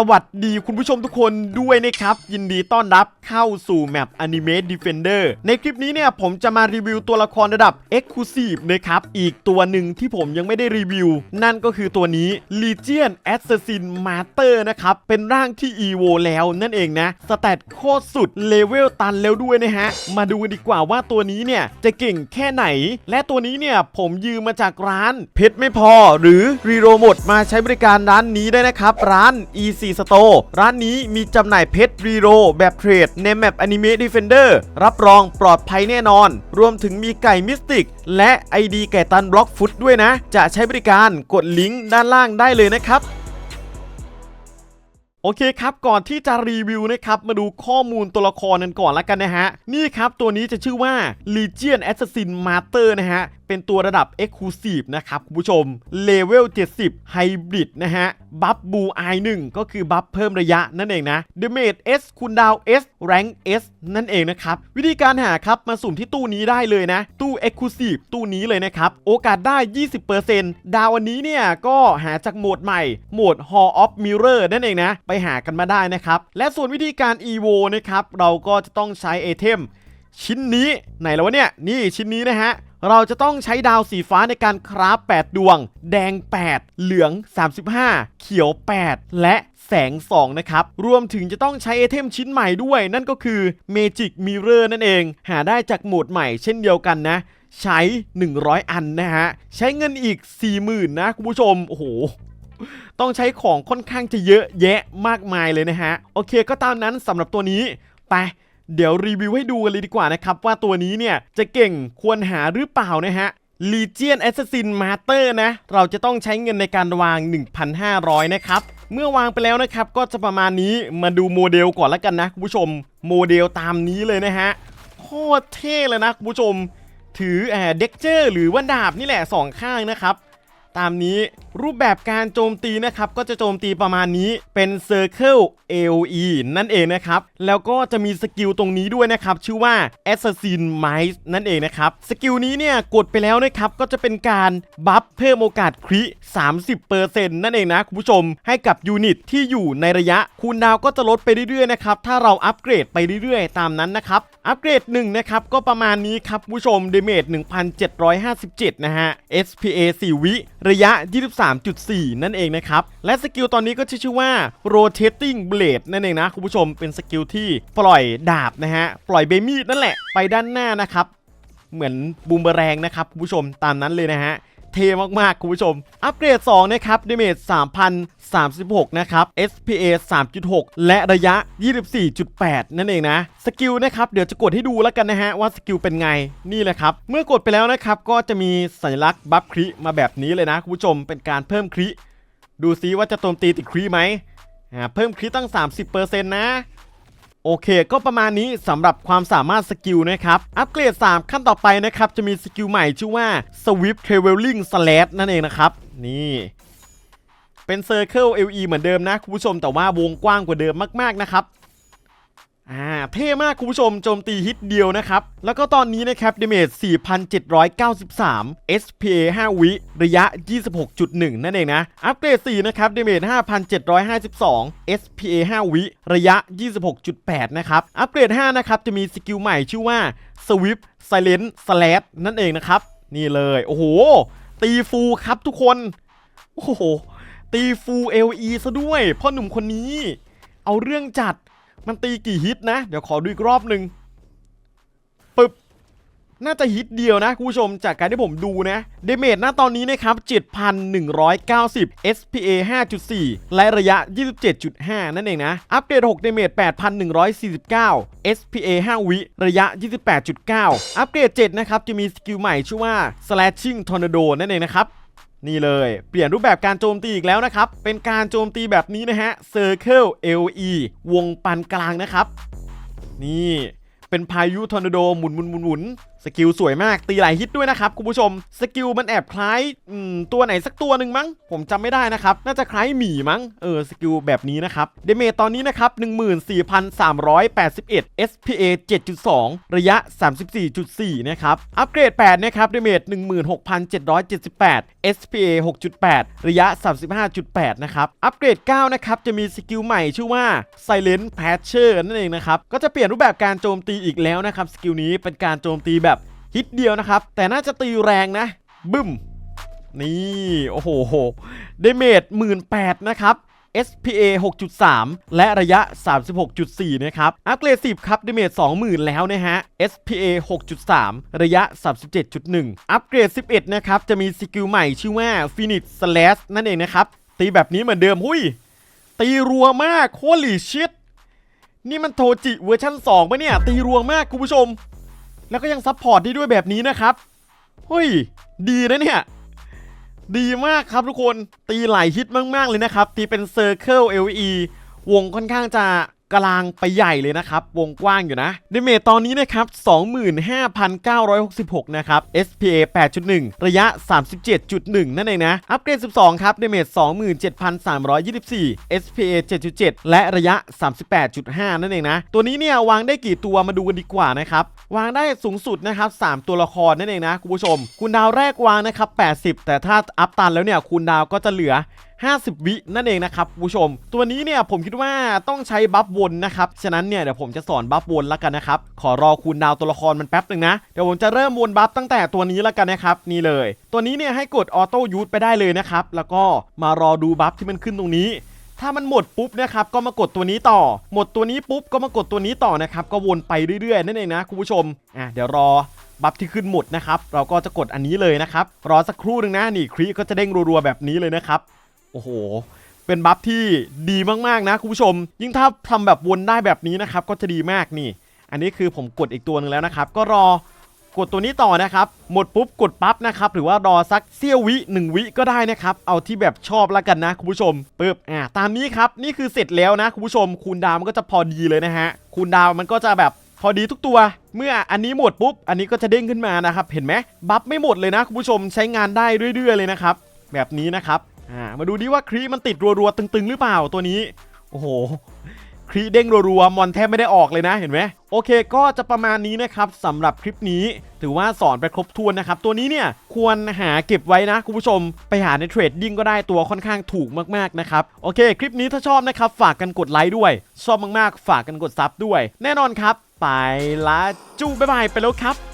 สวัสดีคุณผู้ชมทุกคนด้วยนะครับ ยินดีต้อนรับเข้าสู่แมป Anime Defender ในคลิปนี้เนี่ยผมจะมารีวิวตัวละครระดับ Exclusive นะครับ อีกตัวหนึ่งที่ผมยังไม่ได้รีวิว นั่นก็คือตัวนี้ Legion Assassin Master นะครับ เป็นร่างที่ EVO แล้วนั่นเองนะ สแตทโคตรสุดเลเวลตันแล้วด้วยนะฮะ มาดูกันดีกว่าว่าตัวนี้เนี่ยจะเก่งแค่ไหน และตัวนี้เนี่ยผมยืมมาจากร้านเพชรไม่พอ หรือรีโรหมดมาใช้บริการร้านนี้ได้นะครับร้าน EC Store ร้านนี้มีจำหน่ายเพชรรีโรแบบเทรดในแมปอนิเมะดีเฟนเดอรับรองปลอดภัยแน่นอน รวมถึงมีไก่มิสติก และ ID ไก่ตันบล็อกฟุตด้วยนะ จะใช้บริการกดลิงก์ด้านล่างได้เลยนะครับ โอเคครับ ก่อนที่จะรีวิวนะครับ มาดูข้อมูลตัวละครกันก่อนละกันนะฮะ นี่ครับตัวนี้จะชื่อว่า Legion Assassin Master นะฮะ เป็นตัวระดับ Exclusive นะครับคุณผู้ชมเลเวล70 Hybrid นะฮะ บัฟบูไอ1ก็คือบัฟเพิ่มระยะนั่นเองนะ Damage S คูณดาว S Rank S นั่นเองนะครับ วิธีการหาครับ มาสุ่มที่ตู้นี้ได้เลยนะ ตู้ Exclusive ตู้นี้เลยนะครับ โอกาสได้ 20%ดาวอันนี้เนี่ยก็หาจากโหมดใหม่โหมด Hall of Mirror นั่นเองนะไปหากันมาได้นะครับ และส่วนวิธีการ EVO นะครับ เราก็จะต้องใช้ไอเทมชิ้นนี้ไหนแล้ววะเนี่ย นี่ชิ้นนี้นะฮะ เราจะต้องใช้ดาวสีฟ้าในการคราฟ8ดวง แดง 8 เหลือง 35 เขียว 8 และแสง 2 นะครับ รวมถึงจะต้องใช้ไอเทมชิ้นใหม่ด้วย นั่นก็คือ Magic Mirror นั่นเอง หาได้จากโหมดใหม่เช่นเดียวกันนะใช้ 100 อันนะฮะ ใช้เงินอีก 40,000 นะ คุณผู้ชม โอ้โห ต้องใช้ของค่อนข้างจะเยอะแยะมากมายเลยนะฮะ โอเคก็ตามนั้นสำหรับตัวนี้ไปเดี๋ยวรีวิวให้ดูกันเลยดีกว่านะครับ ว่าตัวนี้เนี่ยจะเก่งควรหาหรือเปล่านะฮะ Legion Assassin Master นะ เราจะต้องใช้เงินในการวาง 1,500 นะครับ เมื่อวางไปแล้วนะครับ ก็จะประมาณนี้มาดูโมเดลก่อนแล้วกันนะคุณผู้ชม โมเดลตามนี้เลยนะฮะโคตรเท่เลยนะคุณผู้ชม ถือแอบเด็กเจอร์หรือว่าดาบนี่แหละสองข้างนะครับ ตามนี้รูปแบบการโจมตีนะครับก็จะโจมตีประมาณนี้เป็น Circle AOE นั่นเองนะครับ แล้วก็จะมีสกิลตรงนี้ด้วยนะครับ ชื่อว่า Assassin Mice นั่นเองนะครับ สกิลนี้เนี่ยกดไปแล้วนะครับก็จะเป็นการบัฟเพิ่มโอกาสคริ30%นั่นเองนะคุณผู้ชม ให้กับยูนิตที่อยู่ในระยะคูณดาวก็จะลดไปเรื่อยๆนะครับถ้าเราอัปเกรดไปเรื่อยๆ ตามนั้นนะครับอัปเกรด1นะครับก็ประมาณนี้ครับคุณผู้ชมเดเมจ1757 นะฮะ SPA 4 วิระยะ3.4 นั่นเองนะครับ และสกิลตอนนี้ก็ชื่อว่า Rotating Blade นั่นเองนะคุณผู้ชมเป็นสกิลที่ปล่อยดาบนะฮะปล่อยเบมีดนั่นแหละไปด้านหน้านะครับเหมือนบูมเบแรงนะครับคุณผู้ชมตามนั้นเลยนะฮะ เทมากๆ คุณผู้ชม อัปเกรด 2 นะครับดเมจ3,036 นะครับ SPA 3.6 และระยะ 24.8 นั่นเองนะ สกิลนะครับ เดี๋ยวจะกดให้ดูแล้วกันนะฮะ ว่าสกิลเป็นไง นี่แหละครับ เมื่อกดไปแล้วนะครับ ก็จะมีสัญลักษณ์บัฟคริมาแบบนี้เลยนะ คุณผู้ชม เป็นการเพิ่มคริ ดูซิว่าจะโจมตีติดคริไหม เพิ่มคริตั้ง 30%นะ โอเค ก็ประมาณนี้สำหรับความสามารถสกิลนะครับ อัปเกรด 3 ขั้นต่อไปนะครับ จะมีสกิลใหม่ชื่อว่า Swift Traveling Slash นั่นเองนะครับ นี่เป็น Circle LE เหมือนเดิมนะ คุณผู้ชมแต่ว่าวงกว้างกว่าเดิมมาก ๆ นะครับ อ่าเท่มากคุณผู้ชมโจมตีฮิตเดียวนะครับ แล้วก็ตอนนี้นะครับดเมจ4,793 SPA 5 วิระยะ 26.1 นั่นเองนะ อัปเกรด 4 นะครับดเมจ5,752 SPA 5 วิระยะ 26.8 นะครับ อัปเกรด 5 นะครับ จะมีสกิลใหม่ชื่อว่า Swift Silent Slash นั่นเองนะครับ นี่เลย โอ้โห ตีฟูลครับทุกคน โอ้โห ตีฟูล LE ซะด้วยพ่อหนุ่มคนนี้ เอาเรื่องจัด มันตีกี่ฮิตนะ เดี๋ยวขอดูอีกรอบหนึ่งปึบน่าจะฮิตเดียวนะคุณผู้ชมจากการที่ผมดูนะเดเมจหน้าตอนนี้นะครับ 7,190 SPA 5.4 และระยะ 27.5 นั่นเองนะ อัปเกรด6เดเมจ8,149 SPA 5 วิระยะ 28.9 อัปเกรด7นะครับ จะมีสกิลใหม่ชื่อว่า Slashing Tornado นั่นเองนะครับ นี่เลยเปลี่ยนรูปแบบการโจมตีอีกแล้วนะครับ เป็นการโจมตีแบบนี้นะฮะ Circle LE วงปานกลางนะครับ นี่เป็นพายุทอร์นาโดหมุนหมุนหมุนหมุนสกิลสวยมากตีหลายฮิตด้วยนะครับคุณผู้ชม สกิลมันแอบคล้ายตัวไหนสักตัวหนึ่งมั้ง ผมจำไม่ได้นะครับ น่าจะคล้ายหมีมั้ง เออสกิลแบบนี้นะครับเดเมจตอนนี้นะครับ 14,381 SPA 7.2 ระยะ 34.4 นะครับ อัปเกรด 8 นะครับเดเมจ16,778 SPA 6.8 ระยะ 35.8 นะครับ อัปเกรด 9 นะครับ จะมีสกิลใหม่ชื่อว่า Silent Patcher นั่นเองนะครับ ก็จะเปลี่ยนรูปแบบการโจมตีอีกแล้วนะครับสกิลนี้เป็นการโจมตีแบบ ฮิตเดียวนะครับ แต่น่าจะตีแรงนะ บึ้ม นี่ โอ้โหเดเมจ18,000นะครับ SPA 6.3 และระยะ 36.4 นะครับ อัปเกรด 10 ครับเดเมจ20,000 แล้วนะฮะ SPA 6.3 ระยะ 37.1 อัปเกรด 11 นะครับ จะมีสกิลใหม่ชื่อว่า Phoenix Slash นั่นเองนะครับ ตีแบบนี้เหมือนเดิม หุยตีรัวมาก โคลีชิต นี่มันโทจิเวอร์ชัน2ปะเนี่ย ตีรัวมากคุณผู้ชม แล้วก็ยังซัพพอร์ตได้ด้วยแบบนี้นะครับเฮ้ยดีนะเนี่ย ดีมากครับทุกคนตีหลายฮิตมาก ๆ เลยนะครับ ตีเป็น Circle LE วงค่อนข้างจะ กลางไปใหญ่เลยนะครับ วงกว้างอยู่นะเดเมจตอนนี้นะครับ 25,966 นะครับ SPA 8.1 ระยะ 37.1 นั่นเองนะ อัปเกรด 12 ครับเดเมจ27,324 SPA 7.7 และระยะ 38.5 นั่นเองนะ ตัวนี้เนี่ยวางได้กี่ตัวมาดูกันดีกว่านะครับ วางได้สูงสุดนะครับ 3 ตัวละครนั่นเองนะคุณผู้ชมคูณดาวแรกวางนะครับ 80 แต่ถ้าอัพตันแล้วเนี่ยคูณดาวก็จะเหลือ50 วินั่นเองนะครับคุณผู้ชม ตัวนี้เนี่ยผมคิดว่าต้องใช้บัฟวนนะครับฉะนั้นเนี่ยเดี๋ยวผมจะสอนบัฟวนแล้วกันนะครับขอรอคูณดาวตัวละครมันแป๊บหนึ่งนะเดี๋ยวผมจะเริ่มวนบัฟตั้งแต่ตัวนี้แล้วกันนะครับนี่เลย ตัวนี้เนี่ยให้กดออโต้ยูทไปได้เลยนะครับแล้วก็มารอดูบัฟที่มันขึ้นตรงนี้ถ้ามันหมดปุ๊บนะครับก็มากดตัวนี้ต่อ หมดตัวนี้ปุ๊บก็มากดตัวนี้ต่อนะครับก็วนไปเรื่อยๆนั่นเองนะคุณผู้ชมอะเดี๋ยวรอบัฟที่ขึ้นหมดนะครับเราก็จะกดอันนี้เลยนะครับรอสักครู่หนึ่งนะนี่ครีก็จะเด้งรัวๆแบบนี้เลยนะครับ โอ้โห เป็นบัฟที่ดีมากๆนะคุณผู้ชม ยิ่งถ้าทำแบบวนได้แบบนี้นะครับก็จะดีมากนี่ อันนี้คือผมกดอีกตัวหนึ่งแล้วนะครับ ก็รอกดตัวนี้ต่อนะครับ หมดปุ๊บกดปั๊บนะครับ หรือว่ารอสักเสี้ยววิหนึ่งวิก็ได้นะครับ เอาที่แบบชอบล้วกันนะคุณผู้ชมปึ๊บอ่าตามนี้ครับ นี่คือเสร็จแล้วนะคุณผู้ชม คูณดาวมันก็จะพอดีเลยนะฮะ คูณดาวมันก็จะแบบพอดีทุกตัว เมื่ออันนี้หมดปุ๊บ อันนี้ก็จะเด้งขึ้นมานะครับ เห็นไหมบัฟไม่หมดเลยนะคุณผู้ชม ใช้งานได้เรื่อย ๆ เลยนะครับ แบบนี้นะครับ อ่ามาดูดิว่าครีมันติดรัวๆตึงๆ หรือเปล่าตัวนี้ โอ้โหครีเด้งรัวๆมอนแทบไม่ได้ออกเลยนะเห็นไหมโอเคก็จะประมาณนี้นะครับสำหรับคลิปนี้ ถือว่าสอนไปครบถ้วนนะครับ ตัวนี้เนี่ยควรหาเก็บไว้นะคุณผู้ชม ไปหาในเทรดดิ้งก็ได้ตัวค่อนข้างถูกมากๆนะครับโอเค คลิปนี้ถ้าชอบนะครับฝากกันกดไลค์ด้วย ชอบมากๆ ฝากกันกดซับด้วย แน่นอนครับ ไปละจู๊บ๊ายบายไปแล้วครับ